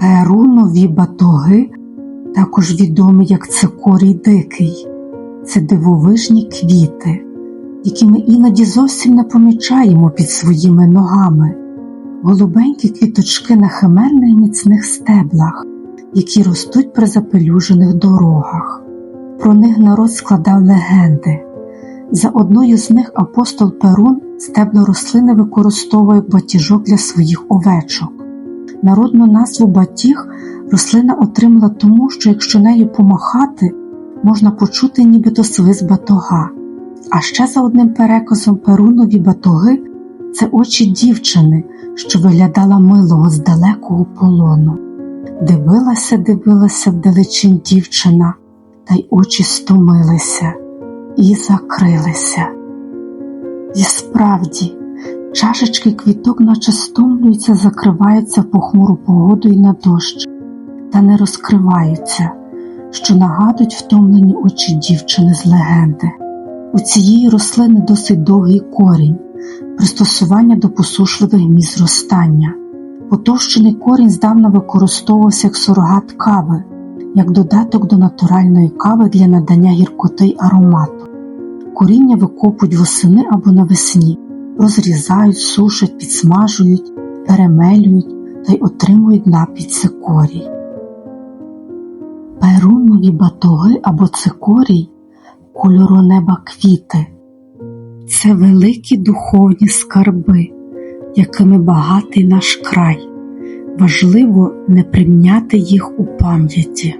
Перунові батоги, також відомі як цикорій дикий, це дивовижні квіти, які ми іноді зовсім не помічаємо під своїми ногами, голубенькі квіточки на химерних міцних стеблах, які ростуть при запелюжених дорогах. Про них народ складав легенди. За одною з них апостол Перун стебло рослини використовує як батіжок для своїх овечок. Народну назву батіг рослина отримала тому, що якщо нею помахати, можна почути нібито свист батога. А ще за одним переказом перунові батоги це очі дівчини, що виглядала милого з далекого полону. Дивилася, дивилася вдалечин дівчина, та й очі стомилися і закрилися. І справді, чашечки квіток, наче стомлюються, закриваються в похмуру погоду і на дощ, та не розкриваються, що нагадують втомлені очі дівчини з легенди. У цієї рослини досить довгий корінь, пристосування до посушливих місць зростання. Потовщений корінь здавна використовувався як сурогат кави, як додаток до натуральної кави для надання гіркоти й аромату. Коріння викопують восени або навесні, розрізають, сушать, підсмажують, перемелюють та й отримують напій цикорій. Перунові батоги або цикорій кольору неба квіти це великі духовні скарби, якими багатий наш край. Важливо не примняти їх у пам'яті.